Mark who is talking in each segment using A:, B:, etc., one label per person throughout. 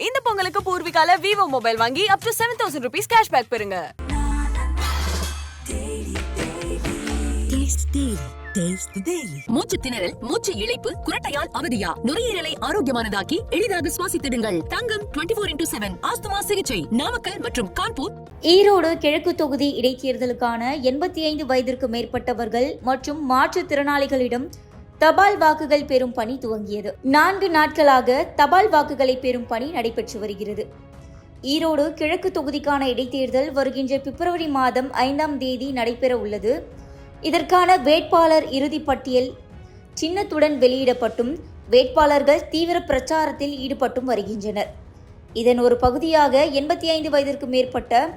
A: இந்த பொங்கலுக்கு பூர்விகால Vivo mobile வாங்கி up to seven thousand rupees cashback பெறுங்க.
B: மூச்சு திணறல் மூச்சு இழைப்பு குரட்டையால் அவதியா? நுரையீரலை ஆரோக்கியமானதாக்கி எளிதாக சுவாசித்திடுங்கள். Thangam twenty four into seven asthma சிகிச்சை நாமக்கல் மற்றும் கான்பூர்.
C: ஈரோடு கிழக்கு தொகுதி இடைத்தேர்தலுக்கான எண்பத்தி ஐந்து வயதிற்கு மேற்பட்டவர்கள் மற்றும் மாற்றுத்திறனாளிகளிடம் தபால் வாக்குகள் பெறும் பணி துவங்கியது. நான்கு நாட்களாக தபால் வாக்குகளை பெறும் பணி நடைபெற்று வருகிறது. ஈரோடு கிழக்கு தொகுதிக்கான இடைத்தேர்தல் வருகின்ற பிப்ரவரி மாதம் ஐந்தாம் தேதி நடைபெற உள்ளது. இதற்கான வேட்பாளர் இறுதிப்பட்டியல் சின்னத்துடன் வெளியிடப்பட்டும். வேட்பாளர்கள் தீவிர பிரச்சாரத்தில் ஈடுபட்டும் வருகின்றனர். இதன் ஒரு பகுதியாக எண்பத்தி ஐந்து வயதிற்கு மேற்பட்ட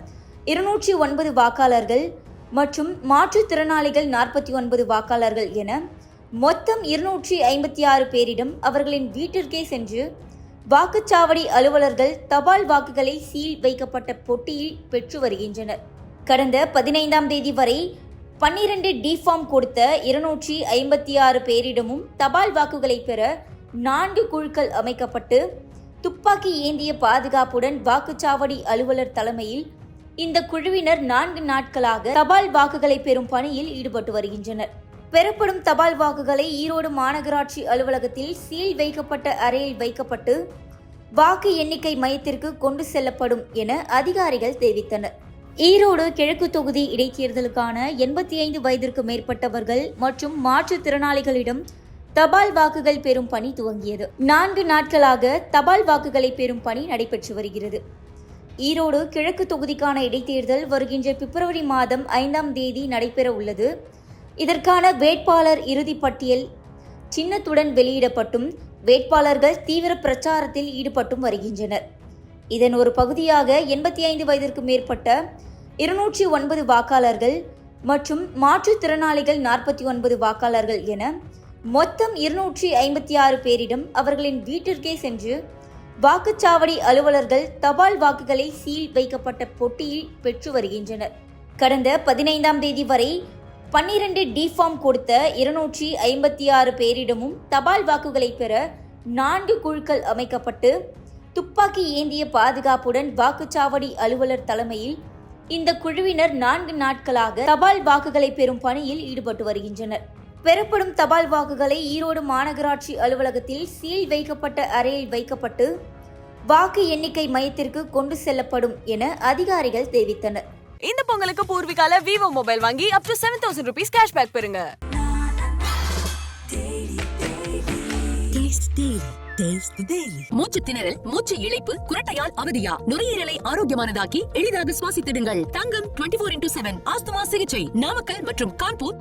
C: இருநூற்றி ஒன்பது வாக்காளர்கள் மற்றும் மாற்றுத்திறனாளிகள் நாற்பத்தி ஒன்பது வாக்காளர்கள் என மொத்தம் இருநூற்றி ஐம்பத்தி ஆறு பேரிடம் அவர்களின் வீட்டிற்கே சென்று வாக்குச்சாவடி அலுவலர்கள் தபால் வாக்குகளை சீல் வைக்கப்பட்ட பொட்டியில் பெற்று வருகின்றனர். கடந்த பதினைந்தாம் தேதி வரை பன்னிரண்டு டிஃபார்ம் கொடுத்த இருநூற்றி ஐம்பத்தி ஆறு பேரிடமும் தபால் வாக்குகளை பெற நான்கு குழுக்கள் அமைக்கப்பட்டு துப்பாக்கி ஏந்திய பாதுகாப்புடன் வாக்குச்சாவடி அலுவலர் தலைமையில் இந்த குழுவினர் நான்கு நாட்களாக தபால் வாக்குகளை பெறும் பணியில் ஈடுபட்டு வருகின்றனர். பெறப்படும் தபால் வாக்குகளை ஈரோடு மாநகராட்சி அலுவலகத்தில் சீல் வைக்கப்பட்ட அறையில் வைக்கப்பட்டு வாக்கு எண்ணிக்கை மையத்திற்கு கொண்டு செல்லப்படும் என அதிகாரிகள் தெரிவித்தனர். ஈரோடு கிழக்கு தொகுதி இடைத்தேர்தலுக்கான எண்பத்தி ஐந்து வயதிற்கு மேற்பட்டவர்கள் மற்றும் மாற்றுத்திறனாளிகளிடம் தபால் வாக்குகள் பெறும் பணி துவங்கியது. நான்கு நாட்களாக தபால் வாக்குகளை பெறும் பணி நடைபெற்று வருகிறது. ஈரோடு கிழக்கு தொகுதிக்கான இடைத்தேர்தல் வருகின்ற பிப்ரவரி மாதம் ஐந்தாம் தேதி நடைபெற உள்ளது. இதற்கான வேட்பாளர் இறுதிப்பட்டியல் சின்னத்துடன் வெளியிடப்பட்டும் வேட்பாளர்கள் தீவிர பிரச்சாரத்தில் ஈடுபட்டும் வருகின்றனர். இதன் ஒரு பகுதியாக எண்பத்தி ஐந்து வயதிற்கு மேற்பட்ட இருநூற்றி ஒன்பது வாக்காளர்கள் மற்றும் மாற்றுத்திறனாளிகள் நாற்பத்தி ஒன்பது வாக்காளர்கள் என மொத்தம் இருநூற்றி ஐம்பத்தி ஆறு பேரிடம் அவர்களின் வீட்டிற்கே சென்று வாக்குச்சாவடி அலுவலர்கள் தபால் வாக்குகளை சீல் வைக்கப்பட்ட பொட்டியில் பெற்று வருகின்றனர். கடந்த பதினைந்தாம் தேதி வரை பன்னிரண்டு டிஃபார்ம் கொடுத்த இருநூற்றி ஐம்பத்தி ஆறு பேரிடமும் தபால் வாக்குகளை பெற நான்கு குழுக்கள் அமைக்கப்பட்டு துப்பாக்கி ஏந்திய பாதுகாப்புடன் வாக்குச்சாவடி அலுவலர் தலைமையில் இந்த குழுவினர் நான்கு நாட்களாக தபால் வாக்குகளை பெறும் பணியில் ஈடுபட்டு வருகின்றனர். பெறப்படும் தபால் வாக்குகளை ஈரோடு மாநகராட்சி அலுவலகத்தில் சீல் வைக்கப்பட்ட அறையில் வைக்கப்பட்டு வாக்கு எண்ணிக்கை மையத்திற்கு கொண்டு செல்லப்படும் என அதிகாரிகள் தெரிவித்தனர்.
A: இந்த பொங்கலுக்கு பூர்விகால விவோ மொபைல் வாங்கி up to seven thousand rupees cashback பெறுங்க.
B: மூச்சு திணறல் மூச்சு இழைப்பு குரட்டையால் அவதியா? நுரையீரலை ஆரோக்கியமானதாக்கி எளிதாக சுவாசித்திடுங்கள். Thangam twenty four into seven asthma சிகிச்சை நாமக்கல் மற்றும் கான்பூர்.